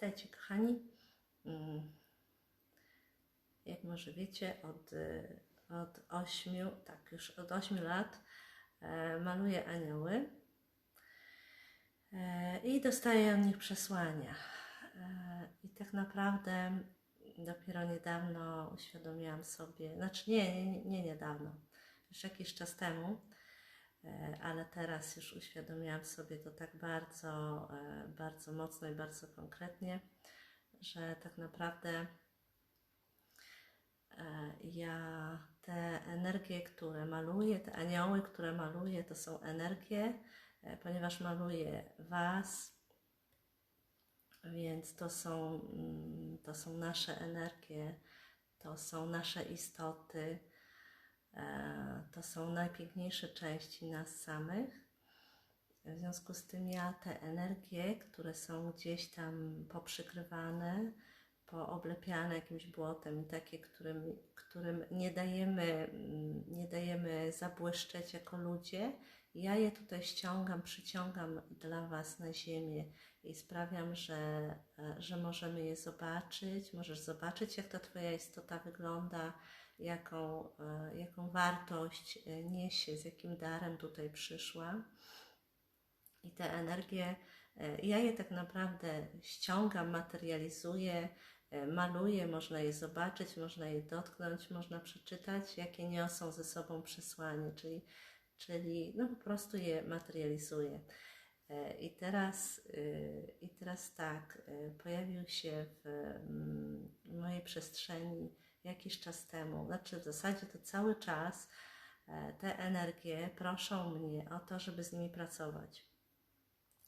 Witajcie kochani. Mm, Jak może wiecie, od, y, od 8, tak już od 8 lat e, maluję anioły e, i dostaję od nich przesłania. E, I tak naprawdę dopiero niedawno uświadomiłam sobie, znaczy nie, nie, nie niedawno, już jakiś czas temu, ale teraz już uświadomiłam sobie to tak bardzo, e, bardzo mocno i bardzo konkretnie, że tak naprawdę e, ja te energie, które maluję, te anioły, które maluję, to są energie, e, ponieważ maluję Was, więc to są, mm, to są nasze energie, to są nasze istoty, e, to są najpiękniejsze części nas samych. W związku z tym ja te energie, które są gdzieś tam poprzykrywane, pooblepiane jakimś błotem takie, którym, którym nie dajemy, mm, nie dajemy zabłyszczeć jako ludzie, ja je tutaj ściągam, przyciągam dla Was na ziemię i sprawiam, że, e, że możemy je zobaczyć. Możesz zobaczyć, jak ta Twoja istota wygląda, jaką, e, jaką wartość e, niesie, z jakim darem tutaj przyszła. I te energie, e, ja je tak naprawdę ściągam, materializuję, maluję, można je zobaczyć, można je dotknąć, można przeczytać, jakie niosą ze sobą przesłanie, czyli, czyli no po prostu je materializuję. I teraz, y, I teraz tak, pojawił się w mm, mojej przestrzeni jakiś czas temu, znaczy w zasadzie to cały czas e, te energie proszą mnie o to, żeby z nimi pracować.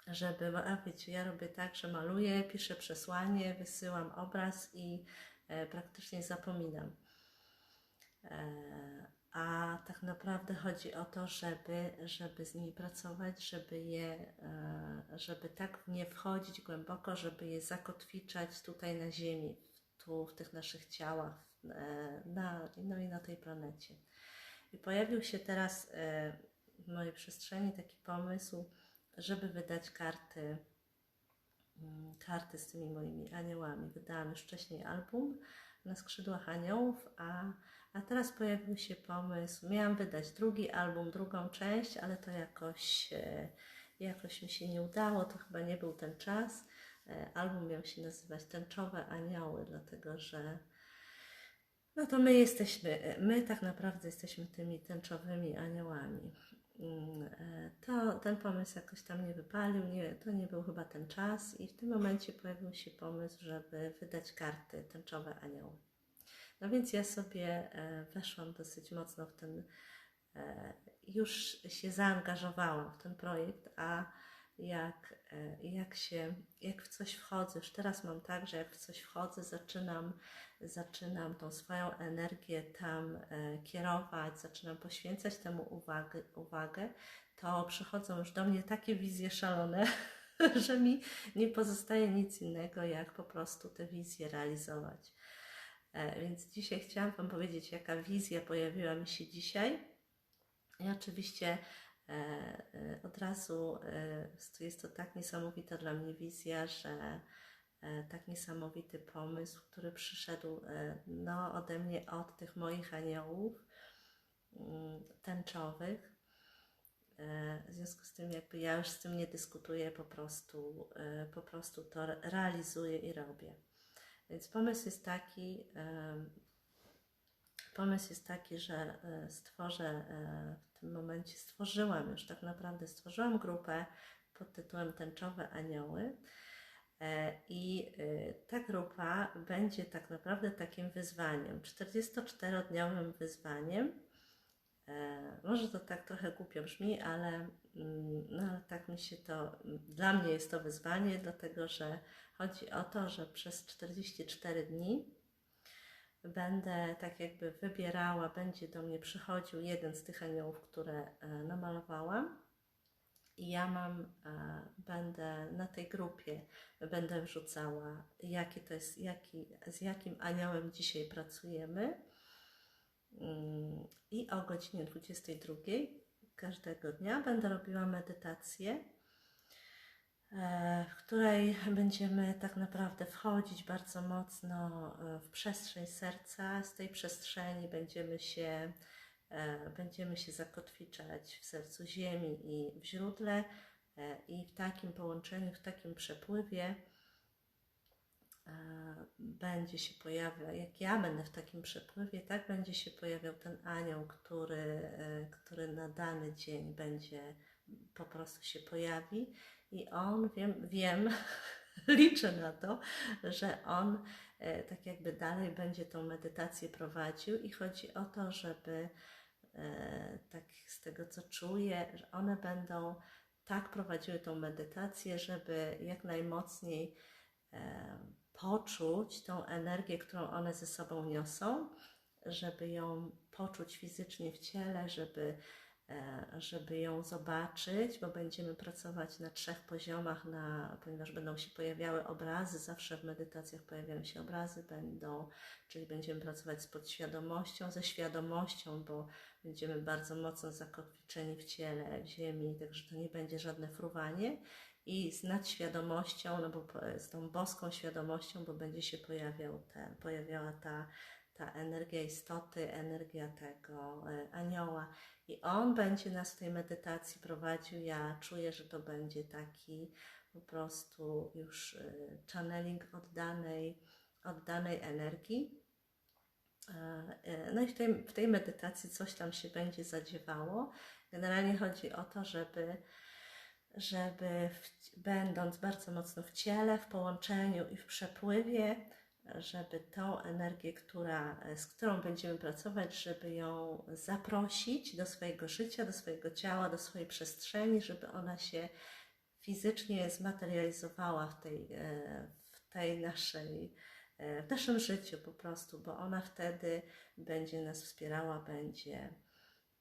Żeby, wiecie, ja robię tak, że maluję, piszę przesłanie, wysyłam obraz i e, praktycznie zapominam. E, a tak naprawdę chodzi o to, żeby, żeby z nimi pracować, żeby je, żeby tak nie wchodzić głęboko, żeby je zakotwiczać tutaj na ziemi, tu w tych naszych ciałach, na, no i na tej planecie. I pojawił się teraz e, w mojej przestrzeni taki pomysł, żeby wydać karty, mm, karty z tymi moimi aniołami. Wydałam już wcześniej album na skrzydłach aniołów, a, a teraz pojawił się pomysł, miałam wydać drugi album, drugą część, ale to jakoś, e, jakoś mi się nie udało, to chyba nie był ten czas. E, Album miał się nazywać Tęczowe Anioły, dlatego że no to my jesteśmy, my tak naprawdę jesteśmy tymi tęczowymi aniołami. Mm, e, To ten pomysł jakoś tam nie wypalił, nie, to nie był chyba ten czas i w tym momencie pojawił się pomysł, żeby wydać karty tęczowe anioły. No więc ja sobie e, weszłam dosyć mocno w ten, e, już się zaangażowałam w ten projekt, a jak, jak się, jak w coś wchodzę, już teraz mam tak, że jak w coś wchodzę, zaczynam, zaczynam tą swoją energię tam e, kierować, zaczynam poświęcać temu uwagę, uwagę, to przychodzą już do mnie takie wizje szalone, że mi nie pozostaje nic innego, jak po prostu te wizje realizować. E, Więc dzisiaj chciałam Wam powiedzieć, jaka wizja pojawiła mi się dzisiaj. I oczywiście e, od razu jest to tak niesamowita dla mnie wizja, że tak niesamowity pomysł, który przyszedł e, no, ode mnie od tych moich aniołów mm, tęczowych. E, W związku z tym, jakby ja już z tym nie dyskutuję, po prostu, e, po prostu to re- realizuję i robię. Więc pomysł jest taki, pomysł jest taki, że e, stworzę e, w tym momencie, stworzyłam już tak naprawdę, stworzyłam grupę pod tytułem Tęczowe Anioły. E, I e, ta grupa będzie tak naprawdę takim wyzwaniem, 44-dniowym wyzwaniem. E, Może to tak trochę głupio brzmi, ale, mm, no, ale tak mi się to, dla mnie jest to wyzwanie, dlatego że chodzi o to, że przez 44 dni będę tak jakby wybierała, będzie do mnie przychodził jeden z tych aniołów, które namalowałam. I ja mam, e, będę na tej grupie, będę wrzucała, jaki to jest, jaki, z jakim aniołem dzisiaj pracujemy. Mm, I o godzinie 22 każdego dnia będę robiła medytację. e, w której będziemy tak naprawdę wchodzić bardzo mocno e, w przestrzeń serca. Z tej przestrzeni będziemy się, będziemy się zakotwiczać w sercu Ziemi i w źródle, e, i w takim połączeniu, w takim przepływie e, będzie się pojawiał, jak ja będę w takim przepływie, tak będzie się pojawiał ten anioł, który, e, który na dany dzień będzie po prostu się pojawi. I on, wiem, wiem liczę na to, że on e, tak jakby dalej będzie tą medytację prowadził. I chodzi o to, żeby e, tak z tego co czuję, że one będą tak prowadziły tą medytację, żeby jak najmocniej e, poczuć tą energię, którą one ze sobą niosą, żeby ją poczuć fizycznie w ciele, żeby, e, żeby ją zobaczyć, bo będziemy pracować na trzech poziomach, na, ponieważ będą się pojawiały obrazy, zawsze w medytacjach pojawiają się obrazy, będą, czyli będziemy pracować z podświadomością, ze świadomością, bo będziemy bardzo mocno zakotwiczeni w ciele, w ziemi, także to nie będzie żadne fruwanie. I z nadświadomością, no bo z tą boską świadomością, bo będzie się pojawiał ten, pojawiała ta, ta energia istoty, energia tego e, anioła i on będzie nas w tej medytacji prowadził. Ja czuję, że to będzie taki po prostu już e, channeling oddanej, oddanej energii. E, No i w tej, w tej medytacji coś tam się będzie zadziewało. Generalnie chodzi o to, żeby żeby w, będąc bardzo mocno w ciele, w połączeniu i w przepływie, żeby tą energię, która, z którą będziemy pracować, żeby ją zaprosić do swojego życia, do swojego ciała, do swojej przestrzeni, żeby ona się fizycznie zmaterializowała w tej, e, w tej naszej, e, w naszym życiu po prostu, bo ona wtedy będzie nas wspierała, będzie,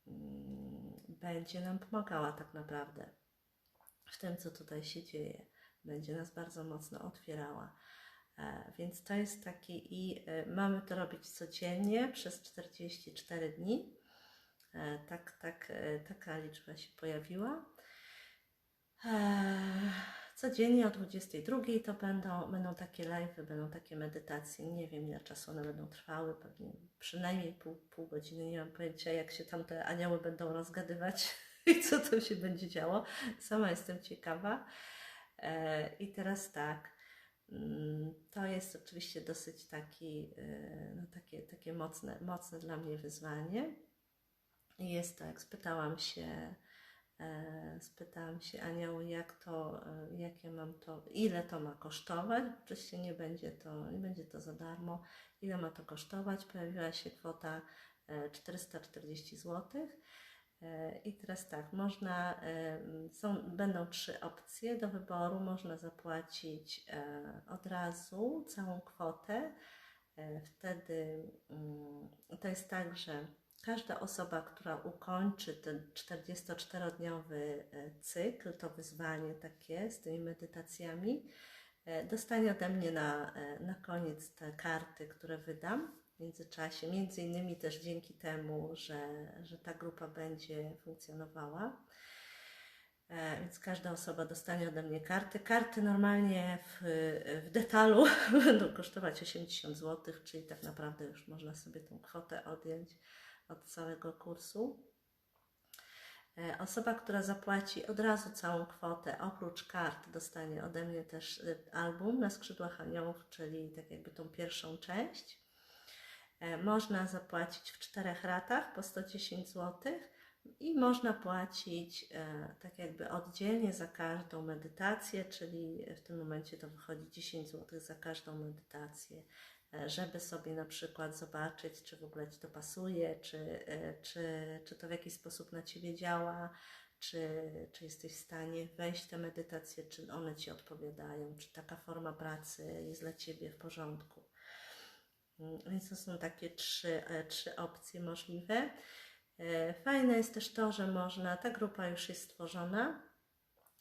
mm, będzie nam pomagała tak naprawdę w tym, co tutaj się dzieje. Będzie nas bardzo mocno otwierała. E, Więc to jest taki i e, mamy to robić codziennie przez 44 dni. E, Tak, tak, taka liczba się pojawiła. Codziennie o 22 to będą, będą takie live, będą takie medytacje. Nie wiem ile czasu one będą trwały, pewnie przynajmniej pół, pół godziny. Nie mam pojęcia, jak się tam te anioły będą rozgadywać i co tam się będzie działo. Sama jestem ciekawa. I teraz tak. Mm, To jest oczywiście dosyć taki, e, no takie, takie mocne, mocne dla mnie wyzwanie. Jest to, jak spytałam się, e, spytałam się Anioł, jak to, e, jak ja mam to, ile to ma kosztować. Oczywiście nie będzie to, nie będzie to za darmo. Ile ma to kosztować? Pojawiła się kwota e, 440 zł. E, I teraz tak, można, e, są, będą trzy opcje do wyboru. Można zapłacić e, od razu całą kwotę. Wtedy mm, to jest tak, że każda osoba, która ukończy ten 44-dniowy e, cykl, to wyzwanie takie z tymi medytacjami, dostanie ode mnie na, na koniec te karty, które wydam międzyczasie, między innymi też dzięki temu, że, że ta grupa będzie funkcjonowała. E, Więc każda osoba dostanie ode mnie karty. Karty normalnie w, w detalu będą kosztować 80 zł, czyli tak naprawdę już można sobie tą kwotę odjąć od całego kursu. E, Osoba, która zapłaci od razu całą kwotę, oprócz kart, dostanie ode mnie też e, album na skrzydłach aniołów, czyli tak jakby tą pierwszą część. E, Można zapłacić w czterech ratach po 110 zł i można płacić e, tak jakby oddzielnie za każdą medytację, czyli w tym momencie to wychodzi 10 zł za każdą medytację, e, żeby sobie na przykład zobaczyć, czy w ogóle Ci to pasuje, czy, czy, czy to w jakiś sposób na Ciebie działa, czy, czy jesteś w stanie wejść w te medytacje, czy one Ci odpowiadają, czy taka forma pracy jest dla Ciebie w porządku. Więc to są takie trzy, e, trzy opcje możliwe. E, Fajne jest też to, że można, ta grupa już jest stworzona,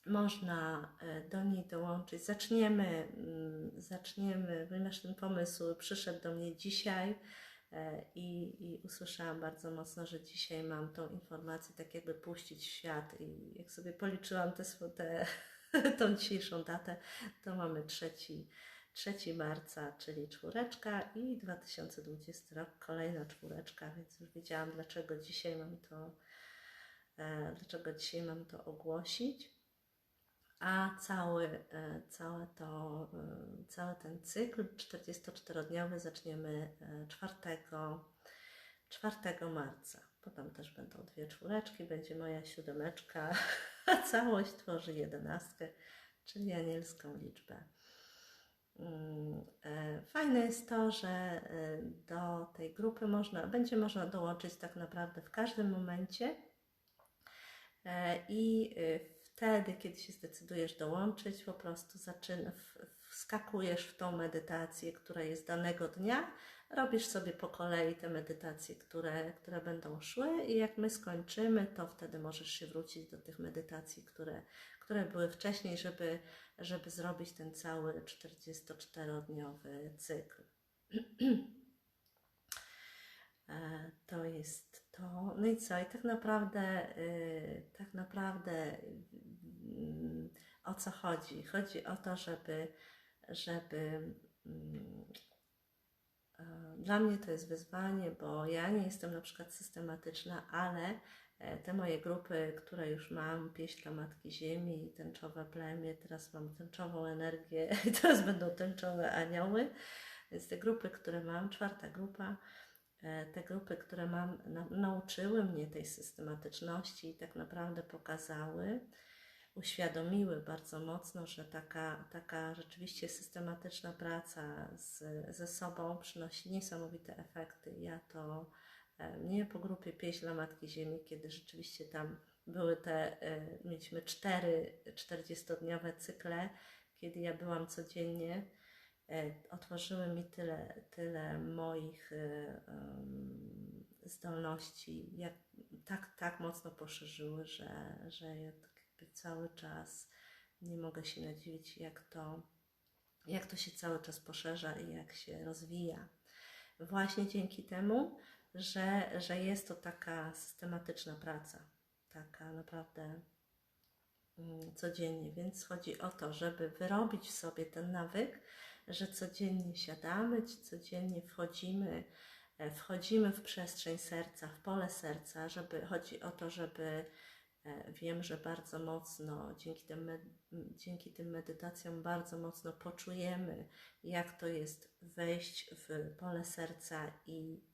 można e, do niej dołączyć. Zaczniemy, mm, zaczniemy, ponieważ ten pomysł przyszedł do mnie dzisiaj i, i usłyszałam bardzo mocno, że dzisiaj mam tą informację tak jakby puścić w świat i jak sobie policzyłam te, te, tą dzisiejszą datę, to mamy 3, 3 marca, czyli czwóreczka i 2020 rok, kolejna czwóreczka, więc już wiedziałam, dlaczego dzisiaj mam to, e, dlaczego dzisiaj mam to ogłosić. A cały, e, całe to, e, cały ten cykl 44-dniowy zaczniemy e, 4, 4 marca. Potem też będą dwie czwóreczki, będzie moja siódemeczka, a całość tworzy jedenastkę, czyli anielską liczbę. Mm, e, Fajne jest to, że e, do tej grupy można, będzie można dołączyć tak naprawdę w każdym momencie. E, i wtedy, kiedy się zdecydujesz dołączyć, po prostu zaczyna, wskakujesz w tą medytację, która jest danego dnia, robisz sobie po kolei te medytacje, które, które będą szły i jak my skończymy, to wtedy możesz się wrócić do tych medytacji, które, które były wcześniej, żeby, żeby zrobić ten cały 44-dniowy cykl. E, To jest to. No i co? I tak naprawdę, y, tak naprawdę mm, o co chodzi? Chodzi o to, żeby, żeby mm, e, dla mnie to jest wyzwanie, bo ja nie jestem na przykład systematyczna, ale te moje grupy, które już mam, pieśń dla Matki Ziemi, tęczowe plemię, teraz mam tęczową energię teraz będą tęczowe anioły. Więc te grupy, które mam, czwarta grupa, e, te grupy, które mam, na, nauczyły mnie tej systematyczności i tak naprawdę pokazały, uświadomiły bardzo mocno, że taka, taka rzeczywiście systematyczna praca z, ze sobą przynosi niesamowite efekty. Ja to e, nie po grupie Pieśń dla Matki Ziemi, kiedy rzeczywiście tam były te, e, mieliśmy cztery 40-dniowe cykle, kiedy ja byłam codziennie, e, otworzyły mi tyle, tyle moich e, zdolności, jak, tak, tak mocno poszerzyły, że, że ja tak cały czas nie mogę się nadziwić, jak to, jak to się cały czas poszerza i jak się rozwija. Właśnie dzięki temu, że, że jest to taka systematyczna praca, taka naprawdę mm, codziennie. Więc chodzi o to, żeby wyrobić w sobie ten nawyk, że codziennie siadamy, codziennie wchodzimy, e, wchodzimy w przestrzeń serca, w pole serca, żeby chodzi o to, żeby e, wiem, że bardzo mocno dzięki tym, dzięki tym medytacjom bardzo mocno poczujemy, jak to jest wejść w pole serca i,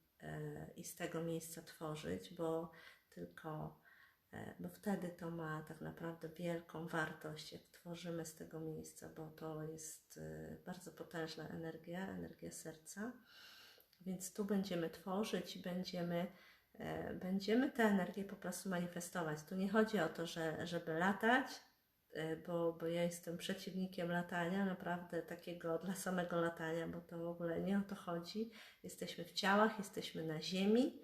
i z tego miejsca tworzyć, bo tylko E, bo wtedy to ma tak naprawdę wielką wartość, jak tworzymy z tego miejsca, bo to jest e, bardzo potężna energia, energia serca. Więc tu będziemy tworzyć i będziemy, e, będziemy tę energię po prostu manifestować. Tu nie chodzi o to, że, żeby latać, e, bo, bo ja jestem przeciwnikiem latania, naprawdę takiego dla samego latania, bo to w ogóle nie o to chodzi. Jesteśmy w ciałach, jesteśmy na ziemi.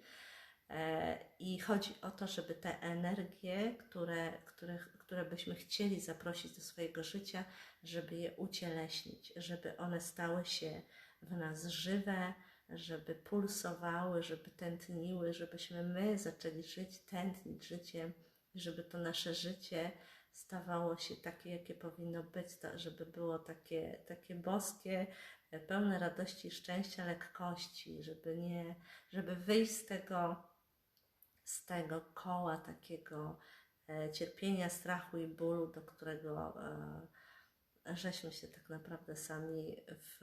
E, I chodzi o to, żeby te energie, które, które, które byśmy chcieli zaprosić do swojego życia, żeby je ucieleśnić, żeby one stały się w nas żywe, żeby pulsowały, żeby tętniły, żebyśmy my zaczęli żyć, tętnić życiem, żeby to nasze życie stawało się takie, jakie powinno być, to, żeby było takie, takie boskie, e, pełne radości, szczęścia, lekkości, żeby nie, żeby wyjść z tego z tego koła takiego e, cierpienia, strachu i bólu, do którego e, żeśmy się tak naprawdę sami w,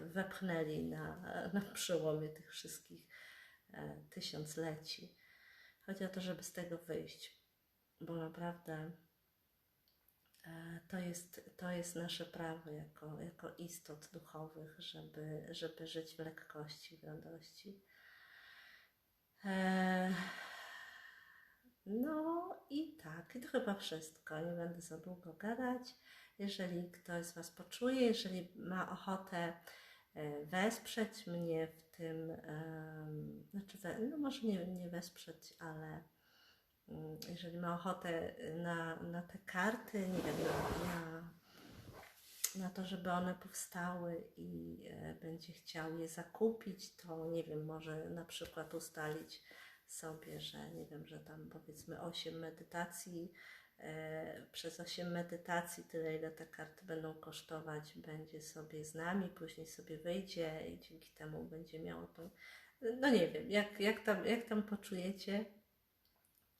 wepchnęli na, na przełomie tych wszystkich tysiącleci. Chodzi o to, żeby z tego wyjść, bo naprawdę to jest, to jest nasze prawo jako, jako istot duchowych, żeby, żeby żyć w lekkości, w radości. Eee, no i tak, i to chyba wszystko. Nie będę za długo gadać. Jeżeli ktoś z Was poczuje, jeżeli ma ochotę e, wesprzeć mnie w tym, znaczy, no może nie, nie wesprzeć, ale jeżeli ma ochotę na, na te karty, nie wiem, na, na, na to, żeby one powstały i e, będzie chciał je zakupić, to nie wiem, może na przykład ustalić sobie, że nie wiem, że tam powiedzmy 8 medytacji e, przez 8 medytacji, tyle ile te karty będą kosztować, będzie sobie z nami, później sobie wyjdzie i dzięki temu będzie miało tą. No nie wiem, jak, jak, tam, jak tam poczujecie.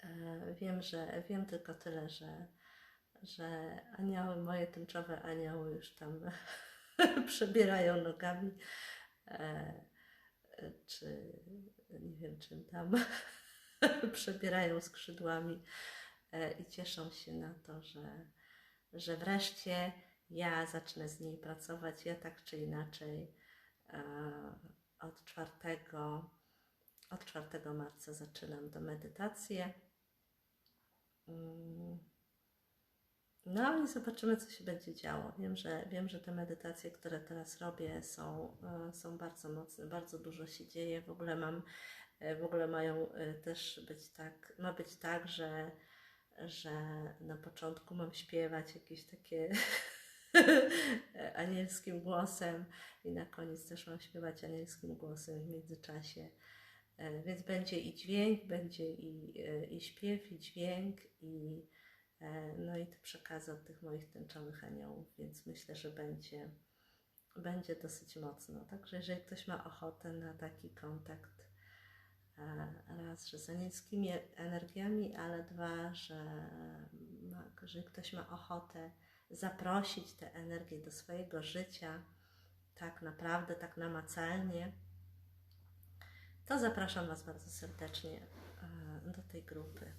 E, Wiem, że wiem tylko tyle, że, że anioły, moje tęczowe anioły już tam przebierają nogami, e, e, czy nie wiem czym tam, przebierają skrzydłami i cieszą się na to, że, że wreszcie ja zacznę z niej pracować, ja tak czy inaczej od 4, od 4 marca zaczynam do medytację. Mm. No i zobaczymy, co się będzie działo. Wiem, że, wiem, że te medytacje, które teraz robię, są, e, są bardzo mocne, bardzo dużo się dzieje. W ogóle mam, e, w ogóle mają też być tak, ma być tak, że, że na początku mam śpiewać jakieś takie anielskim głosem i na koniec też mam śpiewać anielskim głosem w międzyczasie. E, Więc będzie i dźwięk, będzie i, e, i śpiew, i dźwięk, i, e, no i te przekazy od tych moich tęczowych aniołów, więc myślę, że będzie, będzie dosyć mocno. Także jeżeli ktoś ma ochotę na taki kontakt, raz, że z anielskimi energiami, ale dwa, że ma, jeżeli ktoś ma ochotę zaprosić te energie do swojego życia, tak naprawdę, tak namacalnie, to zapraszam Was bardzo serdecznie e, do tej grupy.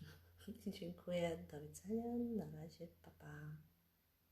Dziękuję, do widzenia, na razie, pa pa.